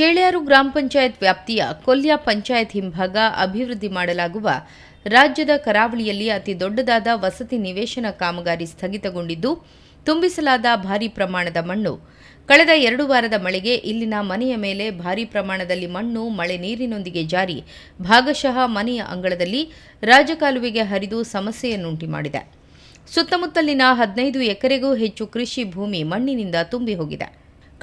ಚೇಳ್ಯಾರು ಗ್ರಾಮ ಪಂಚಾಯತ್ ವ್ಯಾಪ್ತಿಯ ಕೊಲ್ಯ ಪಂಚಾಯತ್ ಹಿಂಭಾಗ ಅಭಿವೃದ್ಧಿ ಮಾಡಲಾಗುವ ರಾಜ್ಯದ ಕರಾವಳಿಯಲ್ಲಿ ಅತಿ ದೊಡ್ಡದಾದ ವಸತಿ ನಿವೇಶನ ಕಾಮಗಾರಿ ಸ್ಥಗಿತಗೊಂಡಿದ್ದು, ತುಂಬಿಸಲಾದ ಭಾರೀ ಪ್ರಮಾಣದ ಮಣ್ಣು. ಕಳೆದ ಎರಡು ವಾರದ ಮಳೆಗೆ ಇಲ್ಲಿನ ಮನೆಯ ಮೇಲೆ ಭಾರೀ ಪ್ರಮಾಣದಲ್ಲಿ ಮಣ್ಣು, ಮಳೆ ನೀರಿನೊಂದಿಗೆ ಜಾರಿ. ಭಾಗಶಃ ಮನೆಯ ಅಂಗಳದಲ್ಲಿ ರಾಜಕಾಲುವೆಗೆ ಹರಿದು ಸಮಸ್ಯೆಯನ್ನುಂಟು ಮಾಡಿದೆ ಸುತ್ತಮುತ್ತಲಿನ ಹದಿನೈದು ಎಕರೆಗೂ ಹೆಚ್ಚು ಕೃಷಿ ಭೂಮಿ ಮಣ್ಣಿನಿಂದ ತುಂಬಿ ಹೋಗಿದೆ.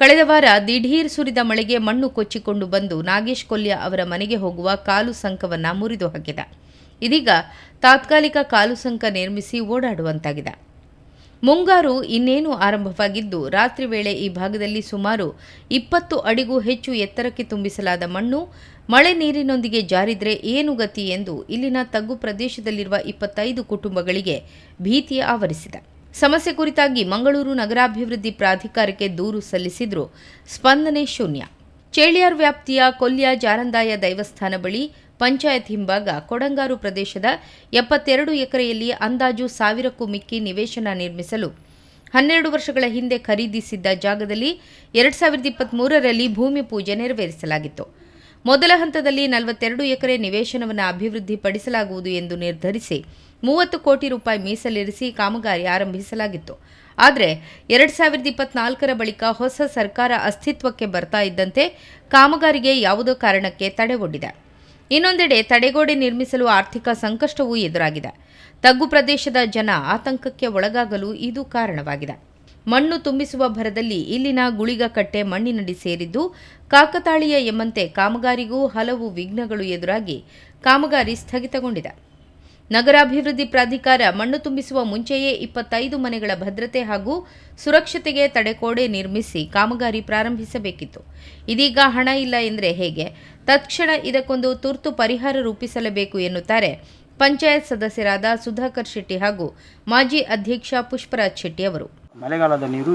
ಕಳೆದ ವಾರ ದಿಢೀರ್ ಸುರಿದ ಮಳೆಗೆ ಮಣ್ಣು ಕೊಚ್ಚಿಕೊಂಡು ಬಂದು ನಾಗೇಶ್ ಕೊಲ್ಯ ಅವರ ಮನೆಗೆ ಹೋಗುವ ಕಾಲು ಸಂಕವನ್ನ ಮುರಿದು ಹಾಕಿದ. ಇದೀಗ ತಾತ್ಕಾಲಿಕ ಕಾಲು ಸಂಕ ನಿರ್ಮಿಸಿ ಓಡಾಡುವಂತಾಗಿದೆ. ಮುಂಗಾರು ಇನ್ನೇನು ಆರಂಭವಾಗಿದ್ದು, ರಾತ್ರಿ ವೇಳೆ ಈ ಭಾಗದಲ್ಲಿ ಸುಮಾರು ಇಪ್ಪತ್ತು ಅಡಿಗೂ ಹೆಚ್ಚು ಎತ್ತರಕ್ಕೆ ತುಂಬಿಸಲಾದ ಮಣ್ಣು, ಮಳೆ ನೀರಿನೊಂದಿಗೆ ಜಾರಿದ್ರೆ ಏನು ಗತಿ ಎಂದು ಇಲ್ಲಿನ ತಗ್ಗು ಪ್ರದೇಶದಲ್ಲಿರುವ ಇಪ್ಪತ್ತೈದು ಕುಟುಂಬಗಳಿಗೆ ಭೀತಿ ಆವರಿಸಿದೆ. ಸಮಸ್ಯೆ ಕುರಿತಾಗಿ ಮಂಗಳೂರು ನಗರಾಭಿವೃದ್ಧಿ ಪ್ರಾಧಿಕಾರಕ್ಕೆ ದೂರು ಸಲ್ಲಿಸಿದ್ರು. ಸ್ಪಂದನೆ ಶೂನ್ಯ. ಚೇಳಿಯಾರ್ ವ್ಯಾಪ್ತಿಯ ಕೊಲ್ಯ ಜಾರಂದಾಯ ದೈವಸ್ಥಾನ ಬಳಿ ಪಂಚಾಯತ್ ಹಿಂಭಾಗ ಕೊಡಂಗಾರು ಪ್ರದೇಶದ ಎಪ್ಪತ್ತೆರಡು ಎಕರೆಯಲ್ಲಿ ಅಂದಾಜು ಸಾವಿರಕ್ಕೂ ಮಿಕ್ಕಿ ನಿವೇಶನ ನಿರ್ಮಿಸಲು ಹನ್ನೆರಡು ವರ್ಷಗಳ ಹಿಂದೆ ಖರೀದಿಸಿದ್ದ ಜಾಗದಲ್ಲಿ ಎರಡು ಸಾವಿರದ ಇಪ್ಪತ್ತ್ಮೂರರಲ್ಲಿ ಭೂಮಿ ಪೂಜೆ ನೆರವೇರಿಸಲಾಗಿತ್ತು. ಮೊದಲ ಹಂತದಲ್ಲಿ ನಲವತ್ತೆರಡು ಎಕರೆ ನಿವೇಶನವನ್ನು ಅಭಿವೃದ್ಧಿಪಡಿಸಲಾಗುವುದು ಎಂದು ನಿರ್ಧರಿಸಿ ಮೂವತ್ತು ಕೋಟಿ ರೂಪಾಯಿ ಮೀಸಲಿರಿಸಿ ಕಾಮಗಾರಿ ಆರಂಭಿಸಲಾಗಿತ್ತು. ಆದರೆ ಎರಡು ಸಾವಿರದ ಇಪ್ಪತ್ನಾಲ್ಕರ ಬಳಿಕ ಹೊಸ ಸರ್ಕಾರ ಅಸ್ತಿತ್ವಕ್ಕೆ ಬರ್ತಾ ಇದ್ದಂತೆ ಕಾಮಗಾರಿಗೆ ಯಾವುದೋ ಕಾರಣಕ್ಕೆ ತಡೆ ಒಡ್ಡಿದೆ ಇನ್ನೊಂದೆಡೆ ತಡೆಗೋಡೆ ನಿರ್ಮಿಸಲು ಆರ್ಥಿಕ ಸಂಕಷ್ಟವೂ ಎದುರಾಗಿದೆ. ತಗ್ಗು ಪ್ರದೇಶದ ಜನ ಆತಂಕಕ್ಕೆ ಒಳಗಾಗಲು ಇದು ಕಾರಣವಾಗಿದೆ. ಮಣ್ಣು ತುಂಬಿಸುವ ಭರದಲ್ಲಿ ಇಲ್ಲಿನ ಗುಳಿಗಕಟ್ಟೆ ಮಣ್ಣಿನಡಿ ಸೇರಿದ್ದು, ಕಾಕತಾಳೀಯ ಎಂಬಂತೆ ಕಾಮಗಾರಿಗೂ ಹಲವು ವಿಘ್ನಗಳು ಎದುರಾಗಿ ಕಾಮಗಾರಿ ಸ್ಥಗಿತಗೊಂಡಿದೆ. ನಗರಾಭಿವೃದ್ಧಿ ಪ್ರಾಧಿಕಾರ ಮಣ್ಣು ತುಂಬಿಸುವ ಮುಂಚೆಯೇ ಇಪ್ಪತ್ತೈದು ಮನೆಗಳ ಭದ್ರತೆ ಹಾಗೂ ಸುರಕ್ಷತೆಗೆ ತಡೆಕೋಡೆ ನಿರ್ಮಿಸಿ ಕಾಮಗಾರಿ ಪ್ರಾರಂಭಿಸಬೇಕಿತ್ತು. ಇದೀಗ ಹಣ ಇಲ್ಲ ಎಂದರೆ ಹೇಗೆ? ತತ್ಕ್ಷಣ ಇದಕ್ಕೊಂದು ತುರ್ತು ಪರಿಹಾರ ರೂಪಿಸಲೇಬೇಕು ಎನ್ನುತ್ತಾರೆ ಪಂಚಾಯತ್ ಸದಸ್ಯರಾದ ಸುಧಾಕರ್ ಶೆಟ್ಟಿ ಹಾಗೂ ಮಾಜಿ ಅಧ್ಯಕ್ಷ ಪುಷ್ಪರಾಜ್ ಶೆಟ್ಟಿ ಅವರು. ಮಳೆಗಾಲದ ನೀರು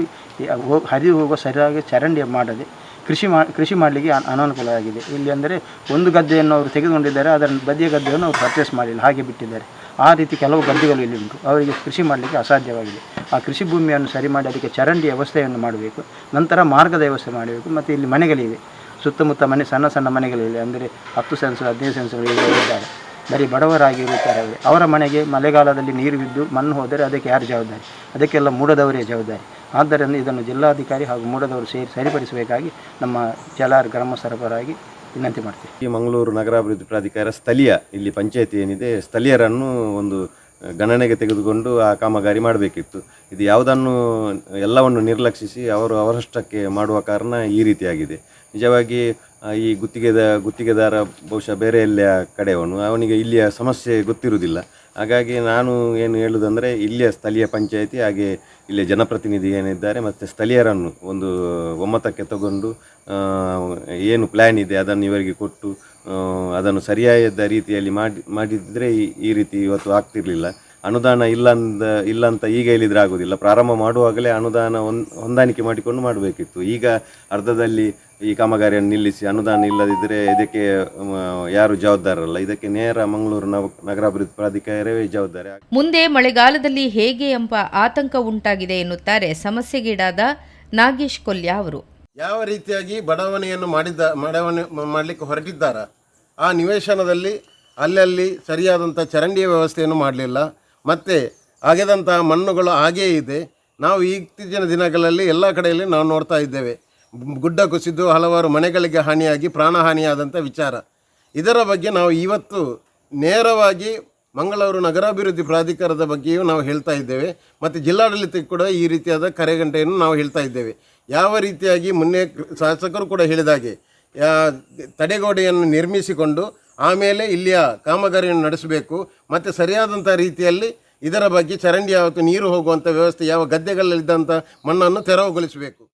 ಹರಿದು ಹೋಗುವ ಸರಿಯಾಗಿ ಚರಂಡಿ ಮಾಡದೆ ಕೃಷಿ ಮಾ ಕೃಷಿ ಮಾಡಲಿಕ್ಕೆ ಅನಾನುಕೂಲ ಅನಾನುಕೂಲವಾಗಿದೆ ಇಲ್ಲಿ ಅಂದರೆ ಒಂದು ಗದ್ದೆಯನ್ನು ಅವರು ತೆಗೆದುಕೊಂಡಿದ್ದಾರೆ, ಅದರ ಬದಿಯ ಗದ್ದೆಯನ್ನು ಅವರು ಪರ್ಚೇಸ್ ಮಾಡಿಲ್ಲ, ಹಾಗೆ ಬಿಟ್ಟಿದ್ದಾರೆ. ಆ ರೀತಿ ಕೆಲವು ಗದ್ದೆಗಳು ಇಲ್ಲಿ ಉಂಟು. ಅವರಿಗೆ ಕೃಷಿ ಮಾಡಲಿಕ್ಕೆ ಅಸಾಧ್ಯವಾಗಿದೆ. ಆ ಕೃಷಿ ಭೂಮಿಯನ್ನು ಸರಿ ಮಾಡಿ ಅದಕ್ಕೆ ಚರಂಡಿ ವ್ಯವಸ್ಥೆಯನ್ನು ಮಾಡಬೇಕು, ನಂತರ ಮಾರ್ಗದ ವ್ಯವಸ್ಥೆ ಮಾಡಬೇಕು, ಮತ್ತು ಇಲ್ಲಿ ಮನೆಗಳಿವೆ. ಸುತ್ತಮುತ್ತ ಮನೆ, ಸಣ್ಣ ಸಣ್ಣ ಮನೆಗಳಿವೆ. ಅಂದರೆ ಹತ್ತು ಸೆನ್ಸ್ ಹದಿನೈದು ಸೆನ್ಸ್ಗಳು ಇದ್ದಾರೆ. ಬರೀ ಬಡವರಾಗಿರುತ್ತಾರೆ ಅವರ ಮನೆಗೆ ಮಳೆಗಾಲದಲ್ಲಿ ನೀರು ಬಿದ್ದು ಮಣ್ಣು ಹೋದರೆ ಅದಕ್ಕೆ ಯಾರು ಜವಾಬ್ದಾರಿ? ಅದಕ್ಕೆಲ್ಲ ಮೂಡದವರೇ ಜವಾಬ್ದಾರಿ. ಆದ್ದರಿಂದ ಇದನ್ನು ಜಿಲ್ಲಾಧಿಕಾರಿ ಹಾಗೂ ಮೂಡದವರು ಸೇರಿ ಸರಿಪಡಿಸಬೇಕಾಗಿ ನಮ್ಮ ಜಲಾರ್ ಗ್ರಾಮ ಸರಬರಾಗಿ ವಿನಂತಿ ಮಾಡ್ತೀವಿ. ಈ ಮಂಗಳೂರು ನಗರಾಭಿವೃದ್ಧಿ ಪ್ರಾಧಿಕಾರ ಸ್ಥಳೀಯ, ಇಲ್ಲಿ ಪಂಚಾಯತಿ ಏನಿದೆ, ಸ್ಥಳೀಯರನ್ನು ಒಂದು ಗಣನೆಗೆ ತೆಗೆದುಕೊಂಡು ಆ ಕಾಮಗಾರಿ ಮಾಡಬೇಕಿತ್ತು. ಇದು ಯಾವುದನ್ನು ಎಲ್ಲವನ್ನು ನಿರ್ಲಕ್ಷಿಸಿ ಅವರು ಅವರಷ್ಟಕ್ಕೆ ಮಾಡುವ ಕಾರಣ ಈ ರೀತಿಯಾಗಿದೆ. ನಿಜವಾಗಿ ಈ ಗುತ್ತಿಗೆದ, ಗುತ್ತಿಗೆದಾರ ಬಹುಶಃ ಬೇರೆ ಎಲ್ಲ ಕಡೆಯವನು. ಅವನಿಗೆ ಇಲ್ಲಿಯ ಸಮಸ್ಯೆ ಗೊತ್ತಿರುವುದಿಲ್ಲ. ಹಾಗಾಗಿ ನಾನು ಏನು ಹೇಳುವುದಂದರೆ ಇಲ್ಲಿಯ ಸ್ಥಳೀಯ ಪಂಚಾಯಿತಿ ಹಾಗೆ ಇಲ್ಲಿಯ ಜನಪ್ರತಿನಿಧಿ ಏನಿದ್ದಾರೆ ಮತ್ತು ಸ್ಥಳೀಯರನ್ನು ಒಂದು ಒಮ್ಮತಕ್ಕೆ ತಗೊಂಡು ಏನು ಪ್ಲ್ಯಾನ್ ಇದೆ ಅದನ್ನು ಇವರಿಗೆ ಕೊಟ್ಟು ಅದನ್ನು ಸರಿಯಾದ ರೀತಿಯಲ್ಲಿ ಮಾಡಿ, ಮಾಡಿದರೆ ಈ ರೀತಿ ಇವತ್ತು ಆಗ್ತಿರಲಿಲ್ಲ. ಅನುದಾನ ಇಲ್ಲ ಅಂದ ಇಲ್ಲ ಅಂತ ಈಗ ಹೇಳಿದ್ರೆ ಆಗೋದಿಲ್ಲ. ಪ್ರಾರಂಭ ಮಾಡುವಾಗಲೇ ಅನುದಾನ ಹೊಂದ್ ಹೊಂದಾಣಿಕೆ ಮಾಡಿಕೊಂಡು ಮಾಡಬೇಕಿತ್ತು. ಈಗ ಅರ್ಧದಲ್ಲಿ ಈ ಕಾಮಗಾರಿಯನ್ನು ನಿಲ್ಲಿಸಿ ಅನುದಾನ ಇಲ್ಲದಿದ್ದರೆ ಇದಕ್ಕೆ ಯಾರು ಜವಾಬ್ದಾರರಲ್ಲ. ಇದಕ್ಕೆ ನೇರ ಮಂಗಳೂರು ನವ ನಗರಾಭಿವೃದ್ಧಿ ಪ್ರಾಧಿಕಾರವೇ ಜವಾಬ್ದಾರಿ ಮುಂದೆ ಮಳೆಗಾಲದಲ್ಲಿ ಹೇಗೆ ಎಂಬ ಆತಂಕ ಉಂಟಾಗಿದೆ ಎನ್ನುತ್ತಾರೆ ಸಮಸ್ಯೆಗೀಡಾದ ನಾಗೇಶ್ ಕೊಲ್ಯ ಅವರು. ಯಾವ ರೀತಿಯಾಗಿ ಬಡಾವಣೆಯನ್ನು ಮಾಡಿದ್ದ ಬಡಾವಣೆ ಮಾಡಲಿಕ್ಕೆ ಹೊರಟಿದ್ದಾರ? ಆ ನಿವೇಶನದಲ್ಲಿ ಅಲ್ಲಲ್ಲಿ ಸರಿಯಾದಂಥ ಚರಂಡಿಯ ವ್ಯವಸ್ಥೆಯನ್ನು ಮಾಡಲಿಲ್ಲ. ಮತ್ತು ಆಗದಂತಹ ಮಣ್ಣುಗಳು ಹಾಗೇ ಇದೆ. ನಾವು ಇತ್ತೀಚಿನ ದಿನಗಳಲ್ಲಿ ಎಲ್ಲ ಕಡೆಯಲ್ಲಿ ನಾವು ನೋಡ್ತಾ ಇದ್ದೇವೆ. ಗುಡ್ಡ ಕುಸಿದು ಹಲವಾರು ಮನೆಗಳಿಗೆ ಹಾನಿಯಾಗಿ ಪ್ರಾಣಹಾನಿಯಾದಂಥ ವಿಚಾರ. ಇದರ ಬಗ್ಗೆ ನಾವು ಇವತ್ತು ನೇರವಾಗಿ ಮಂಗಳೂರು ನಗರಾಭಿವೃದ್ಧಿ ಪ್ರಾಧಿಕಾರದ ಬಗ್ಗೆಯೂ ನಾವು ಹೇಳ್ತಾ ಇದ್ದೇವೆ. ಮತ್ತು ಜಿಲ್ಲಾಡಳಿತಕ್ಕೆ ಕೂಡ ಈ ರೀತಿಯಾದ ಕರೆಗಂಟೆಯನ್ನು ನಾವು ಹೇಳ್ತಾ ಇದ್ದೇವೆ. ಯಾವ ರೀತಿಯಾಗಿ ಮೊನ್ನೆ ಶಾಸಕರು ಕೂಡ ಹೇಳಿದಾಗೆ ತಡೆಗೋಡೆಯನ್ನು ನಿರ್ಮಿಸಿಕೊಂಡು ಆಮೇಲೆ ಇಲ್ಲಿಯ ಕಾಮಗಾರಿಯನ್ನು ನಡೆಸಬೇಕು. ಮತ್ತು ಸರಿಯಾದಂಥ ರೀತಿಯಲ್ಲಿ ಇದರ ಬಗ್ಗೆ ಚರಂಡಿ ಯಾವತ್ತು ನೀರು ಹೋಗುವಂಥ ವ್ಯವಸ್ಥೆ, ಯಾವ ಗದ್ದೆಗಳಲ್ಲಿದ್ದಂಥ ಮಣ್ಣನ್ನು ತೆರವುಗೊಳಿಸಬೇಕು.